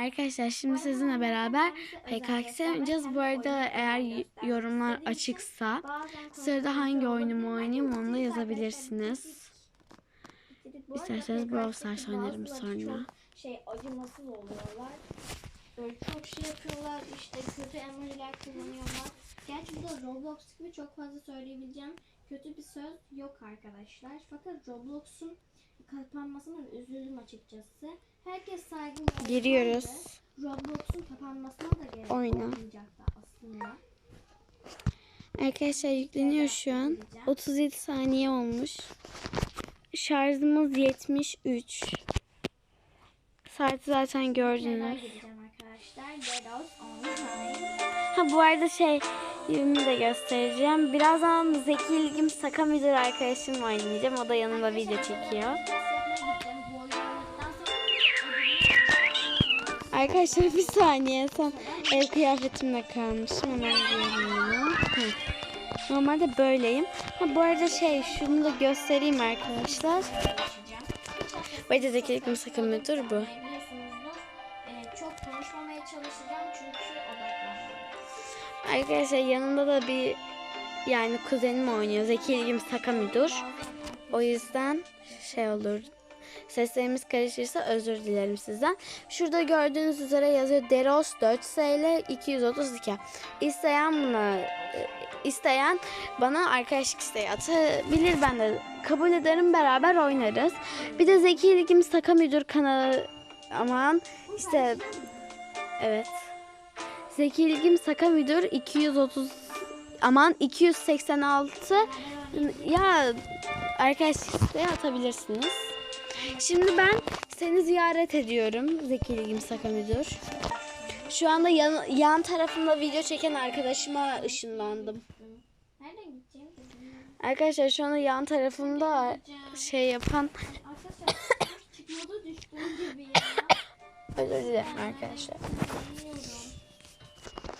Arkadaşlar şimdi sizinle beraber PKX oynayacağız. Bu arada eğer yorumlar açıksa sırada hangi oyunumu oynayayım onu da yazabilirsiniz. İsterseniz Brawl Stars oynarım sonra. Şey acımasız oluyorlar. Böyle çok şey yapıyorlar işte kötü emojiler kullanıyorlar. Gerçi bu da Roblox gibi çok fazla söyleyebileceğim kötü bir söz yok arkadaşlar. Fakat Roblox'un kapanmasına üzüldüm açıkçası. Herkes olsaydı Giriyoruz. Roblox'un kapanmasına da gerek Oyna. olmayacaktı aslında. Arkadaşlar yükleniyor şu an. 37 saniye olmuş. Şarjımız 73. Saati zaten gördünüz. Ha bu arada şey yerimi de göstereceğim. Birazdan Zeki İlgim Saka Müdür arkadaşımla oynayacağım. O da yanımda video çekiyor. Arkadaşlar bir saniye son ev kıyafetimle kalmışım. Hemen. Hı. Normalde böyleyim. Ha bu arada şey şunu da göstereyim arkadaşlar. Bu arada Zeki İlgim Saka Müdür bu. Arkadaşlar yanımda da bir yani kuzenim oynuyor. Zeki İlgim Saka Müdür. O yüzden şey olur. Seslerimiz karışırsa özür dilerim sizden. Şurada gördüğünüz üzere yazıyor Deros 4 SL 232. İsteyen buna isteyen bana arkadaşlık isteği atabilir. Ben de kabul ederim. Beraber oynarız. Bir de Zeki İlgim Saka Müdür kanalı aman işte evet. Zeki İlgim Saka Müdür 230 aman 286 ya arkadaşlık isteği atabilirsiniz. Şimdi ben seni ziyaret ediyorum Zeki İlgim Saka Müdür. Şu anda yan, yan tarafımda video çeken arkadaşıma ışınlandım. Arkadaşlar şu anda yan tarafımda şey yapan özür dilerim arkadaşlar.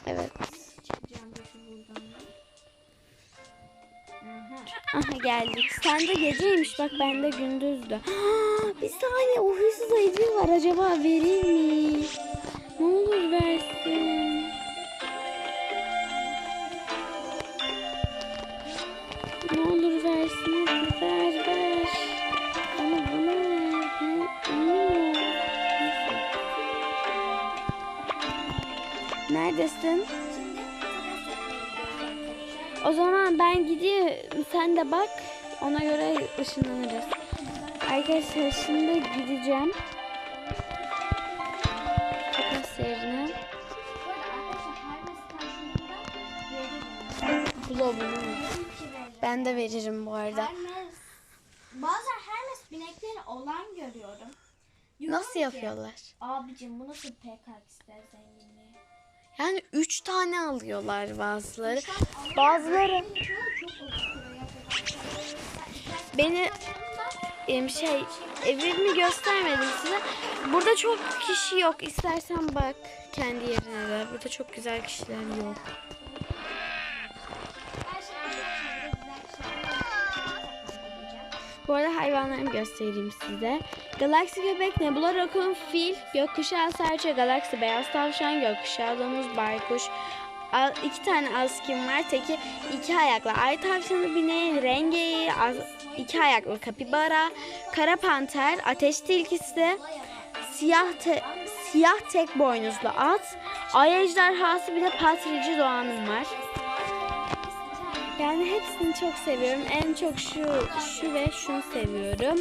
Evet. Aha. Geldik. Sen de geceymiş bak ben de gündüzdü. bir saniye o hırsız ayıcı var acaba verir mi? Ne olur versin. Ne olur versin hadi ver Neredesin? O zaman ben gideyim sen de bak ona göre ışınlanırız. Arkadaşlar şimdi gideceğim. Takas yerine. Bu arada arkadaşlar Hermes karşılığında veririm. Bulabunu. Tabii ki veririm. Ben de veririm bu arada. Hermes. Bazen Hermes binekleri olan görüyorum. Diyorum Nasıl ki, yapıyorlar? Abicim bu nasıl PKX'de zenginliği? Yani üç tane alıyorlar bazıları. Bazıları beni şey evimi göstermedim size. Burada çok kişi yok. İstersen bak kendi yerine de. Burada çok güzel kişiler yok. Şey. Bu arada hayvanlarımı göstereyim size. Galaksi köpek, nebula rakun, fil, gökkuşağı serçe, galaksi beyaz tavşan, gökkuşağı domuz, baykuş. İki tane askim var. Teki iki ayaklı ay tavşanı bineği, rengeyi, iki ayaklı kapibara, kara panter, ateş tilkisi, siyah te- siyah tek boynuzlu at, ay ejderhası bir de patrici doğanım var. Yani hepsini çok seviyorum. En çok şu şu ve şunu seviyorum.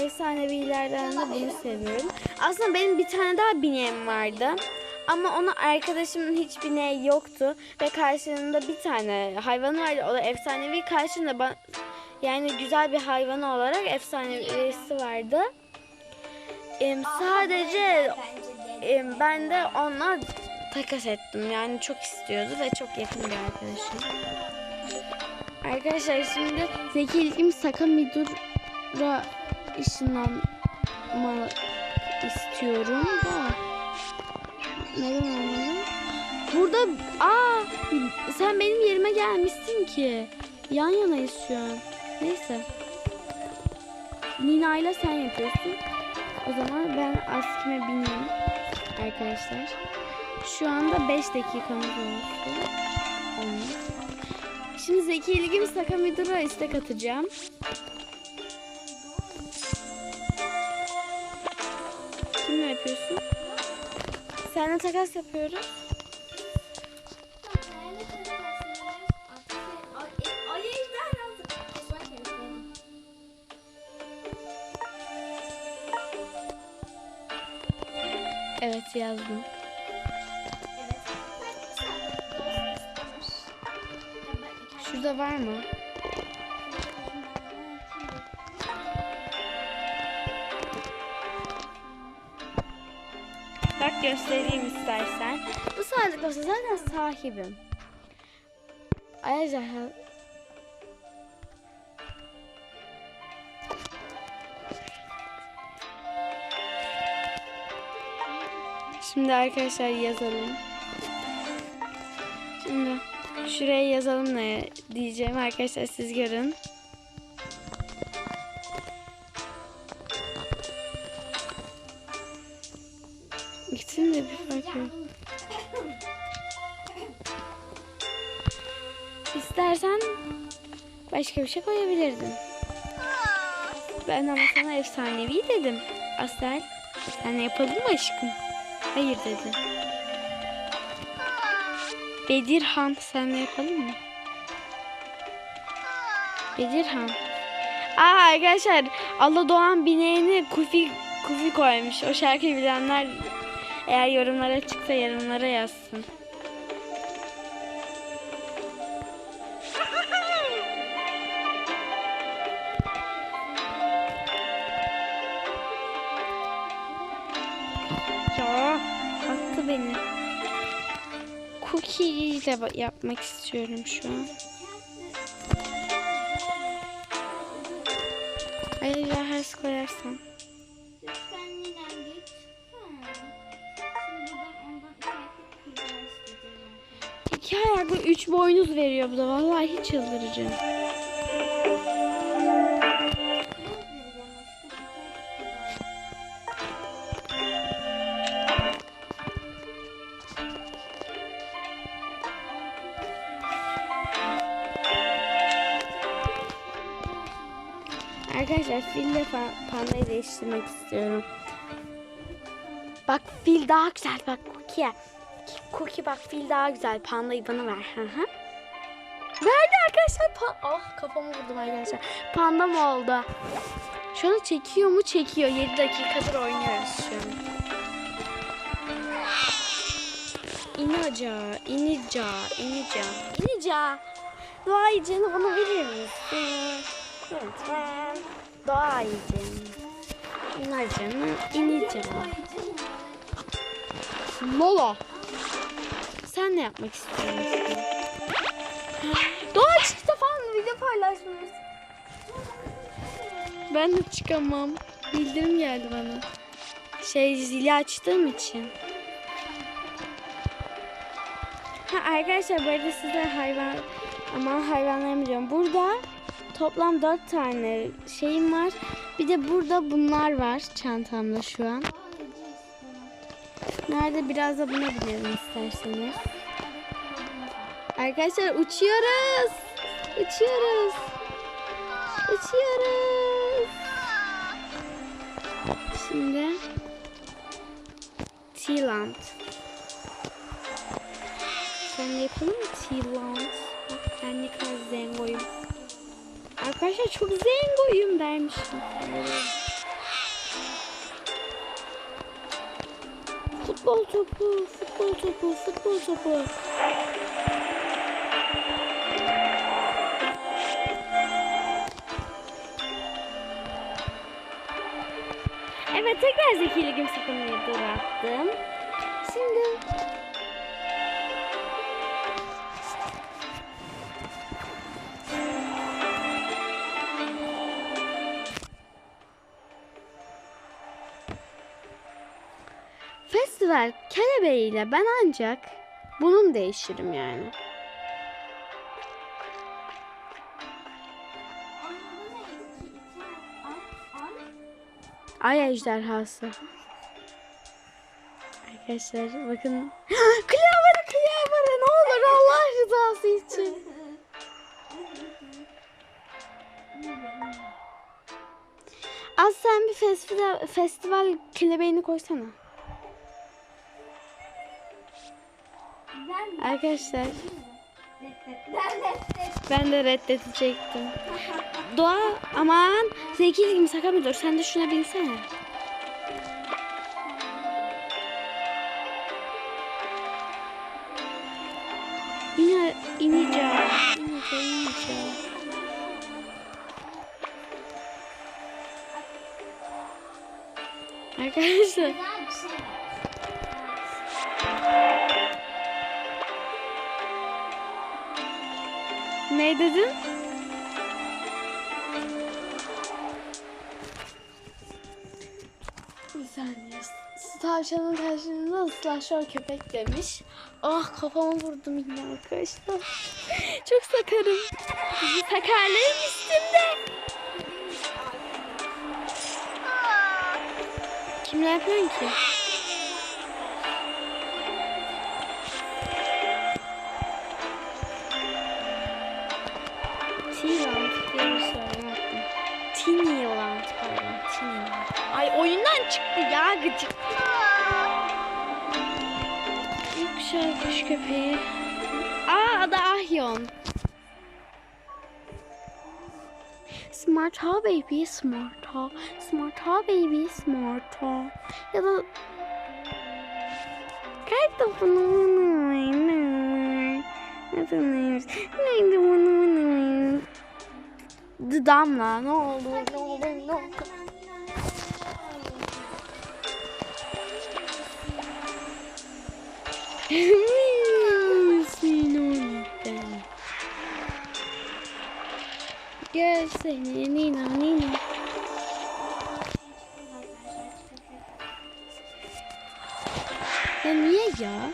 Efsanevilerden de bunu seviyorum. Aslında benim bir tane daha bineğim vardı. Ama onu arkadaşımın hiç bineği yoktu. Ve karşılığında bir tane hayvanı vardı. O da efsanevi. Karşılığında ba- yani güzel bir hayvan olarak efsanevisi vardı. Em, sadece em, ben de onunla takas ettim. Yani çok istiyordu ve çok yakın bir arkadaşım. Arkadaşlar şimdi Zeki İlgim Saka Midur'a ışınlanma istiyorum da neden olmadı? Burada aa sen benim yerime gelmişsin ki. Yan yanayız şu an. Neyse. Nina ile sen yapıyorsun. O zaman ben askime bineyim. arkadaşlar. Şu anda 5 dakikamız oldu. Şimdi Zeki İlgim Sakamidor'a istek atacağım. Kimle yapıyorsun? Seninle takas yapıyoruz. Evet yazdım. Şurada var mı? Bak göstereyim istersen. Bu sağlık olsa zaten sahibim. Ayrıca Şimdi arkadaşlar yazalım. Şimdi şuraya yazalım ne diyeceğim arkadaşlar siz görün. De bir fark yok. İstersen başka bir şey koyabilirdin. Ben ama sana efsanevi dedim. Asel sen yapalım mı aşkım? Hayır dedi. Bedirhan senle yapalım mı? Bedirhan. Aa arkadaşlar Allah Doğan bineğini Kufi Kufi koymuş. O şarkıyı bilenler eğer yorumlara çıksa yorumlara yazsın. Ya attı beni. Cookie ile yapmak istiyorum şu an. Hayır ya her koyarsam. İki ayaklı üç boynuz veriyor bu da. Vallahi hiç çıldıracağım. Arkadaşlar fille pa- pandayı değiştirmek istiyorum. Bak fil daha güzel bak Cookie. Cookie bak fil daha güzel. Pandayı bana ver. Hı arkadaşlar. Pa- ah kafamı vurdum arkadaşlar. Panda mı oldu? Şu an çekiyor mu? Çekiyor. 7 dakikadır oynuyoruz şu an. İnaca, inica, inica, inica. Doğa yiyeceğini bana verir misin? Lütfen. Doğa yiyeceğini. İnacını. Lola. Sen ne yapmak istiyorsun? Doğa çıktı falan video paylaşmış. Ben de çıkamam. Bildirim geldi bana. Şey zili açtığım için. Ha arkadaşlar bu arada size hayvan aman hayvanlarımı diyorum. Burada toplam 4 tane şeyim var. Bir de burada bunlar var çantamda şu an. Nerede biraz da buna binelim isterseniz. Arkadaşlar uçuyoruz. Uçuyoruz. Uçuyoruz. Şimdi Tealand. Sen de yapalım mı Tealand? Bak ben ne kadar zengoyum. Arkadaşlar çok zengoyum dermişim. Futbol topu, futbol topu, futbol topu. Evet tekrar zekili gün sakınmayı attım. Şimdi Festival kelebeğiyle ben ancak bunun değişirim yani. Ay ejderhası. arkadaşlar. Bakın. kıyamara kıyamara ne olur Allah rızası için. Az sen bir festival, festival kelebeğini koysana. Arkadaşlar Ben de reddedecektim. Doğa aman zeki gibi sakın bir dur. Sen de şuna binsene. Yine ineceğim. İneceğim, ineceğim. Arkadaşlar ne dedin? Bir saniye. Tavşanın karşılığında ıslaşıyor köpek demiş. Ah kafama vurdum yine arkadaşlar. Çok sakarım. Sakarlığım üstümde. Kimle yapıyorsun ki? T-Round diye bir sorun yaptım. Tini olan pardon. Tini. Ay oyundan çıktı ya gıcık. Yüksel kuş köpeği. Aa adı Ahyon. Smart ha baby smart ha. Smart ha baby smart ha. Ya da Kalp topunu Neydi bunu? Damla ne oldu ne oldu ne oldu? Sinon'dan. Gel seni Nina Nina. Ya niye ya?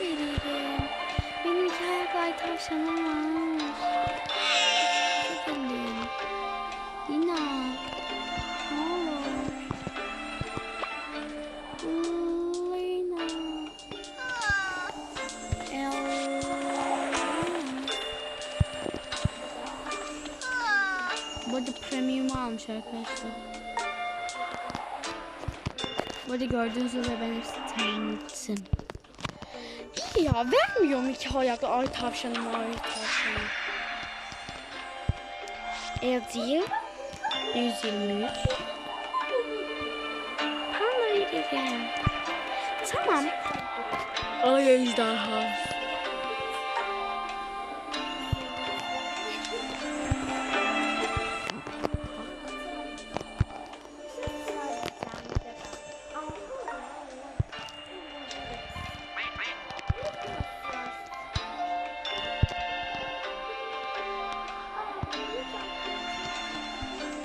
Veririm. Benim iki ayak ay tavşanım var. Gidelim. Lina. Ne olur. Lina. El. Bu arada premium almış arkadaşlar. Bu arada gördüğünüz üzere ben hepsini tanıtım. İyi ya vermiyorum iki ayaklı ay tavşanım ay tavşanım. LG 123 Panda veririm. Tamam. Ay ejderha.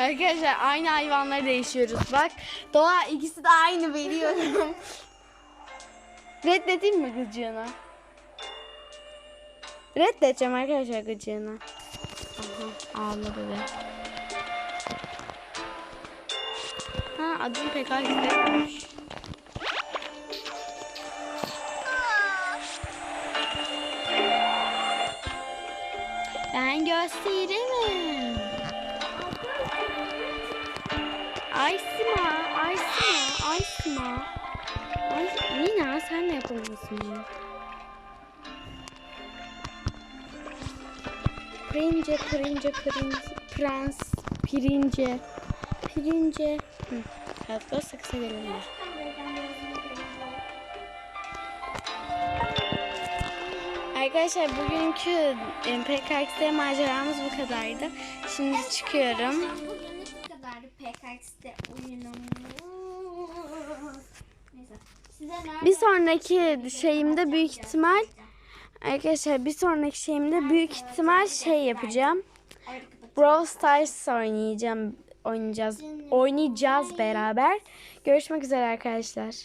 Arkadaşlar aynı hayvanları değişiyoruz. Bak doğa ikisi de aynı veriyorum. Reddedeyim mi gıcığını? Reddedeceğim arkadaşlar gıcığını. Aha ağladı be. Ha adım pek istemiyormuş. Ben gösteririm. Aysima, Aysima, Aysima. Ay, Nina sen de yapamazsın bunu. Pirince, pirince, pirince, prens, pirince, pirince. Hı. Hatta saksı gelebilir. Arkadaşlar bugünkü PKX maceramız bu kadardı. Şimdi çıkıyorum. Bugünlük bu kadardı PKX'de oyunum. Neyse. Bir sonraki şeyimde büyük ihtimal arkadaşlar bir sonraki şeyimde büyük ihtimal şey yapacağım. Brawl Stars oynayacağım. Oynayacağız. Oynayacağız beraber. Görüşmek üzere arkadaşlar.